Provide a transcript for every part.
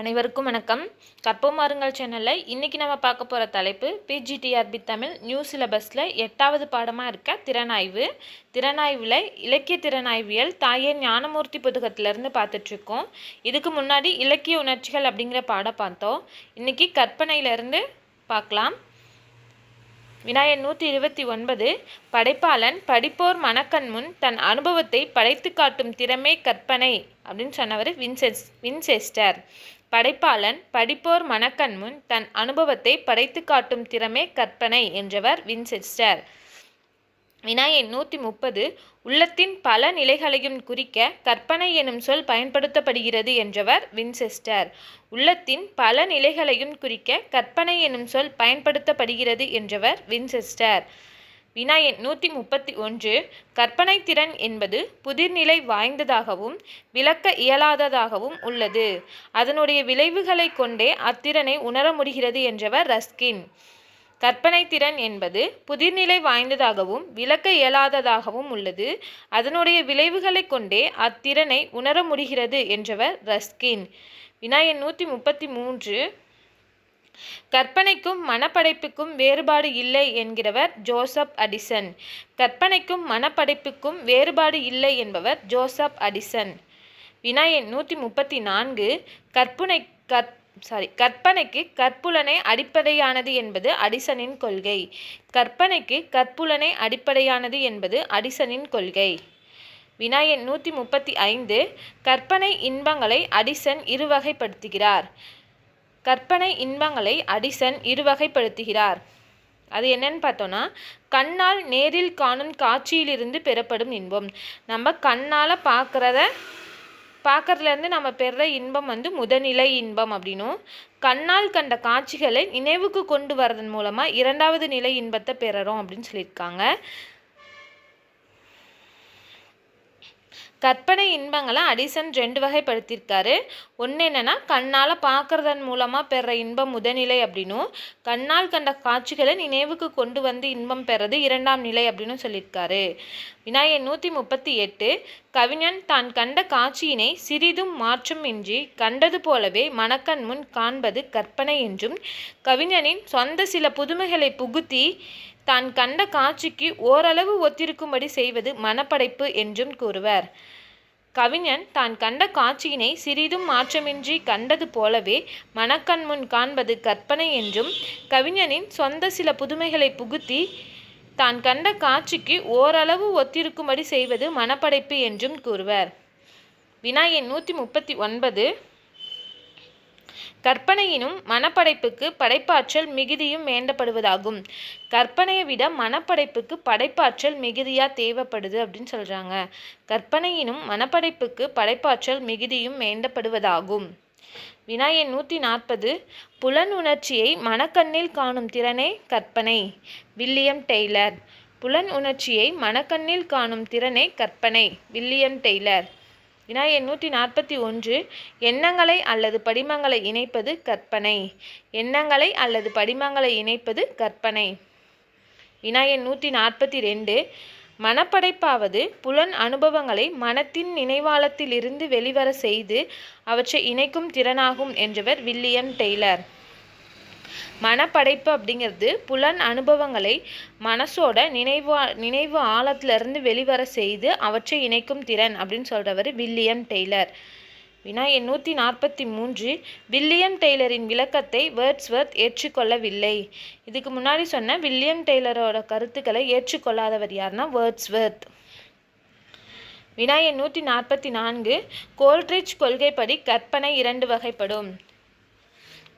அனைவருக்கும் வணக்கம். கற்போம் மாறுங்கள் சேனலில். இன்றைக்கி நம்ம பார்க்க போகிற தலைப்பு பிஜிடிஆர்பி தமிழ் நியூ சிலபஸில் எட்டாவது பாடமாக இருக்க திறனாய்வு. திறனாய்வில் இலக்கிய திறனாய்வியல் தாயே ஞானமூர்த்தி புத்தகத்திலேருந்து பார்த்துட்ருக்கோம். இதுக்கு முன்னாடி இலக்கிய உணர்ச்சிகள் அப்படிங்கிற பாடம் பார்த்தோம். இன்றைக்கி கற்பனையிலேருந்து பார்க்கலாம். வினாயன் நூற்றி இருபத்தி ஒன்பது படைப்பாளன் படிப்போர் மனக்கண் முன் தன் அனுபவத்தை படைத்து காட்டும் திறமே கற்பனை அப்படின்னு சொன்னவர் வின்செஸ் வின்செஸ்டர். படைப்பாளன் படிப்போர் மனக்கண் முன் தன் அனுபவத்தை படைத்து காட்டும் திறமே கற்பனை என்றவர் வின்செஸ்டர். வினாயன் நூற்றி முப்பது உள்ளத்தின் பல நிலைகளையும் குறிக்க கற்பனை எனும் சொல் பயன்படுத்தப்படுகிறது என்றவர் வின்செஸ்டர். உள்ளத்தின் பல நிலைகளையும் குறிக்க கற்பனை எனும் சொல் பயன்படுத்தப்படுகிறது என்றவர் வின்செஸ்டர். வினாயன் நூற்றி முப்பத்தி ஒன்று கற்பனை திறன் என்பது புதிர்நிலை வாய்ந்ததாகவும் விளக்க இயலாததாகவும் உள்ளது. அதனுடைய விளைவுகளை கொண்டே அத்திறனை உணர முடிகிறது என்றவர் ரஸ்கின். கற்பனை திறன் என்பது புதிர்நிலை வாய்ந்ததாகவும் விளக்க இயலாததாகவும் உள்ளது. அதனுடைய விளைவுகளை கொண்டே அத்திறனை உணர முடிகிறது என்றவர் ரஸ்கின். வினாயன் நூற்றி முப்பத்தி மூன்று கற்பனைக்கும் மனப்படைப்புக்கும் வேறுபாடு இல்லை என்கிறவர் ஜோசப் அடிசன். கற்பனைக்கும் மனப்படைப்புக்கும் வேறுபாடு இல்லை என்பவர் ஜோசப் அடிசன். வினாயன் நூற்றி முப்பத்தி நான்கு கற்பனை கற் சாரி கற்பனைக்கு கற்புலனை அடிப்படையானது என்பது அடிசனின் கொள்கை. கற்பனைக்கு கற்புலனை அடிப்படையானது என்பது அடிசனின் கொள்கை. வினாயன் நூற்றி முப்பத்தி ஐந்து கற்பனை இன்பங்களை அடிசன் இருவகைப்படுத்துகிறார். கற்பனை இன்பங்களை அடிசன் இருவகைப்படுத்துகிறார். அது என்னன்னு பார்த்தோன்னா கண்ணால் நேரில் காணும் காட்சியிலிருந்து பெறப்படும் இன்பம். நம்ம கண்ணால் பார்க்குறத பார்க்கறதுலேருந்து நம்ம பெறுற இன்பம் வந்து முதநிலை இன்பம் அப்படின்னும். கண்ணால் கண்ட காட்சிகளை நினைவுக்கு கொண்டு வரதன் மூலமாக இரண்டாவது நிலை இன்பத்தை பெறறோம் அப்படின்னு சொல்லியிருக்காங்க. கற்பனை இன்பங்களை அடிசன் ரெண்டு வகைப்படுத்தியிருக்காரு. ஒன்று என்னென்னா கண்ணால் பார்க்குறதன் மூலமாக பெற இன்பம் முதநிலை அப்படின்னும் கண்ணால் கண்ட காட்சிகளை நினைவுக்கு கொண்டு வந்து இன்பம் பெறது இரண்டாம் நிலை அப்படின்னு சொல்லியிருக்காரு. வினாயன் நூற்றி முப்பத்தி எட்டு கவிஞன் தான் கண்ட காட்சியினை சிறிதும் மாற்றம் இன்றி கண்டது போலவே மணக்கண் முன் காண்பது கற்பனை என்றும் கவிஞனின் சொந்த சில புதுமைகளை புகுத்தி தான் கண்ட காட்சிக்கு ஓரளவு ஒத்திருக்கும்படி செய்வது மனப்படைப்பு என்றும் கூறுவர். கவிஞன் தான் கண்ட காட்சியினை சிறிதும் மாற்றமின்றி கண்டது போலவே மனக்கண் முன் காண்பது கற்பனை என்றும் கவிஞனின் சொந்த சில புதுமைகளை புகுத்தி தான் கண்ட காட்சிக்கு ஓரளவு ஒத்திருக்கும்படி செய்வது மனப்படைப்பு என்றும் கூறுவர். வினாயன் நூற்றி முப்பத்தி ஒன்பது கற்பனையினும் மனப்படைப்புக்கு படைப்பாற்றல் மிகுதியும் வேண்டப்படுவதாகும். கற்பனையை விட மனப்படைப்புக்கு படைப்பாற்றல் மிகுதியாக தேவைப்படுது அப்படின்னு சொல்கிறாங்க கற்பனையினும் மனப்படைப்புக்கு படைப்பாற்றல் மிகுதியும் வேண்டப்படுவதாகும். வினாயன் நூற்றி நாற்பது புலன் உணர்ச்சியை மனக்கண்ணில் காணும் திறனே கற்பனை. வில்லியம் டெய்லர் புலன் உணர்ச்சியை மனக்கண்ணில் காணும் திறனே கற்பனை. வில்லியம் டெய்லர் வினாயன் நூற்றி நாற்பத்தி ஒன்று எண்ணங்களை அல்லது படிமங்களை இணைப்பது கற்பனை. எண்ணங்களை அல்லது படிமங்களை இணைப்பது கற்பனை. வினாயன் நூற்றி நாற்பத்தி ரெண்டு மனப்படைப்பாவது புலன் அனுபவங்களை மனத்தின் நினைவாளத்திலிருந்து வெளிவர செய்து அவற்றை இணைக்கும் திறனாகும் என்றவர் வில்லியம் டெய்லர். மனப்படைப்பு அப்படிங்கிறது புலன் அனுபவங்களை மனசோட நினைவு நினைவு ஆழத்திலிருந்து வெளிவர செய்து அவற்றை இணைக்கும் திறன் அப்படின்னு சொல்கிறவர் வில்லியம் டெய்லர். வினா எண் நூற்றி நாற்பத்தி மூன்று. வில்லியம் டெய்லரின் விளக்கத்தை வேர்ட்ஸ்வர்த் ஏற்றுக்கொள்ளவில்லை. இதுக்கு முன்னாடி சொன்ன வில்லியம் டெய்லரோட கருத்துக்களை ஏற்றுக்கொள்ளாதவர் யாருன்னா வேர்ட்ஸ்வர்த். வினா எண் நூற்றி நாற்பத்தி நான்கு. கோல்ட்ரிச் கொள்கைப்படி கற்பனை இரண்டு வகைப்படும்.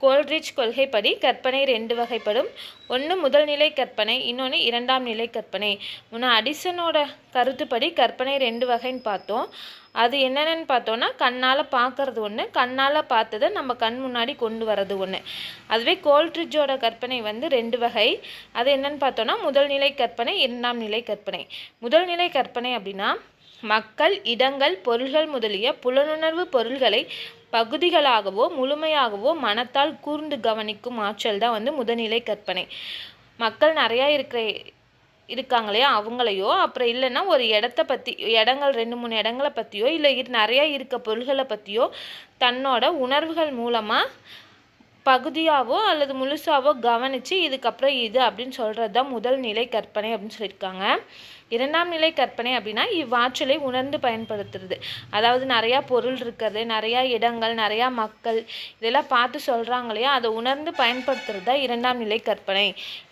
கோல்ட்ரிச் கொள்கைப்படி கற்பனை ரெண்டு வகைப்படும். ஒன்று முதல் நிலை கற்பனை இன்னொன்று இரண்டாம் நிலை கற்பனை. முன்ன அடிசனோட கருத்துப்படி கற்பனை ரெண்டு வகைன்னு பார்த்தோம். அது என்னென்னு பார்த்தோன்னா கண்ணால் பார்க்கறது ஒன்று கண்ணால் பார்த்ததை நம்ம கண் முன்னாடி கொண்டு வர்றது ஒன்று அதுவே கோல்ட்ரிட்ஜோட கற்பனை வந்து ரெண்டு வகை. அது என்னென்னு பார்த்தோன்னா முதல் நிலை கற்பனை இரண்டாம் நிலை கற்பனை. முதல் நிலை கற்பனை அப்படின்னா மக்கள் இடங்கள் பொருள்கள் முதலிய புலனுணர்வு பொருள்களை பகுதிகளாகவோ முழுமையாகவோ மனத்தால் கூர்ந்து கவனிக்கும் ஆற்றல் தான் வந்து முதநிலை கற்பனை. மக்கள் நிறையா இருக்கிற இருக்காங்க இல்லையா? அவங்களையோ அப்புறம் இல்லைன்னா ஒரு இடத்த பற்றி இடங்கள் ரெண்டு மூணு இடங்கள பற்றியோ இல்லை நிறையா இருக்க பொருள்களை பற்றியோ தன்னோட உணர்வுகள் மூலமாக பகுதியாகவோ அல்லது முழுசாவோ கவனித்து இதுக்கப்புறம் இது அப்படின்னு சொல்கிறது தான் முதல் நிலை கற்பனை அப்படின்னு சொல்லியிருக்காங்க. இரண்டாம் நிலை கற்பனை அப்படின்னா இவ்வாற்றலை உணர்ந்து பயன்படுத்துறது. அதாவது நிறையா பொருள் இருக்கிறது நிறையா இடங்கள் நிறையா மக்கள் இதெல்லாம் பார்த்து சொல்கிறாங்க இல்லையா? அதை உணர்ந்து பயன்படுத்துறது தான் இரண்டாம் நிலை கற்பனை.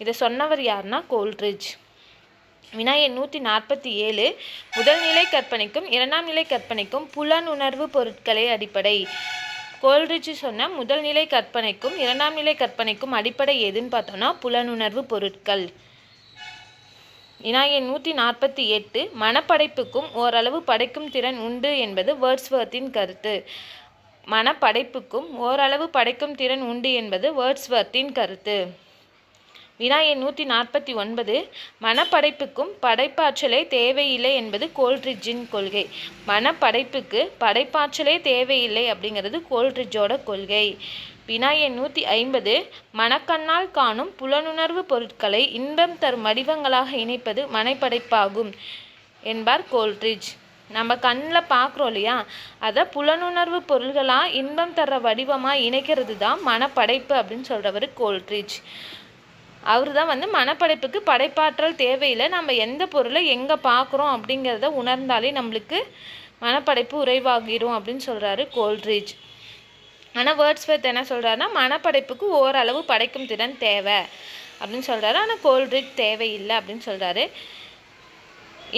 இதை சொன்னவர் யாருன்னா கோல்ட்ரிட்ஜ். வினா நூற்றி நாற்பத்தி ஏழு முதல் நிலை கற்பனைக்கும் இரண்டாம் நிலை கற்பனைக்கும் புலனுணர்வு பொருட்களே அடிப்படை. கோல்ரிட்ஜ் சொன்ன முதல் நிலை கற்பனைக்கும் இரண்டாம் நிலை கற்பனைக்கும் அடிப்படை எதுன்னு பார்த்தோம்னா புலனுணர்வு பொருட்கள். வினா எண் நூற்றி நாற்பத்தி எட்டு மனப்படைப்புக்கும் ஓரளவு படைக்கும் திறன் உண்டு என்பது வேர்ட்ஸ்வர்த்தின் கருத்து. மனப்படைப்புக்கும் ஓரளவு படைக்கும் திறன் உண்டு என்பது வேர்ட்ஸ்வர்த்தின் கருத்து. வினா எண் நூற்றி நாற்பத்தி ஒன்பது மனப்படைப்புக்கும் படைப்பாற்றலே தேவையில்லை என்பது கோல்ட்ரிட்ஜின் கொள்கை. மனப்படைப்புக்கு படைப்பாற்றலே தேவையில்லை அப்படிங்கிறது கோல்ட்ரிட்ஜோட கொள்கை. வினா எண் நூற்றி ஐம்பது மனக்கண்ணால் காணும் புலனுணர்வு பொருட்களை இன்பம் தரும் வடிவங்களாக இணைப்பது மனைப்படைப்பாகும் என்பார் கோல்ட்ரிட்ஜ். நம்ம கண்ணில் பார்க்குறோம் இல்லையா? அதை புலனுணர்வு பொருள்களாக இன்பம் தர்ற வடிவமாக இணைக்கிறது தான் மனப்படைப்பு அப்படின்னு சொல்கிறவர் கோல்ட்ரிட்ஜ். அவர் தான் வந்து மனப்படைப்புக்கு படைப்பாற்றல் தேவையில்லை. நம்ம எந்த பொருளை எங்கே பார்க்குறோம் அப்படிங்கிறத உணர்ந்தாலே நம்மளுக்கு மனப்படைப்பு உறைவாகிடும் அப்படின்னு சொல்கிறாரு கோல்ட்ரிட்ஜ். ஆனால் வேர்ட்ஸ்வெத் என்ன சொல்கிறாருன்னா மனப்படைப்புக்கு ஓரளவு படைக்கும் திறன் தேவை அப்படின்னு சொல்கிறாரு ஆனால் கோல்ட்ரிட்ஜ் தேவையில்லை அப்படின்னு சொல்கிறாரு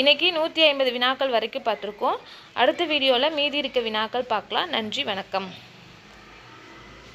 இன்றைக்கி நூற்றி ஐம்பது வினாக்கள் வரைக்கும் பார்த்துருக்கோம். அடுத்த வீடியோவில் மீதி இருக்க வினாக்கள் பார்க்கலாம். நன்றி வணக்கம்.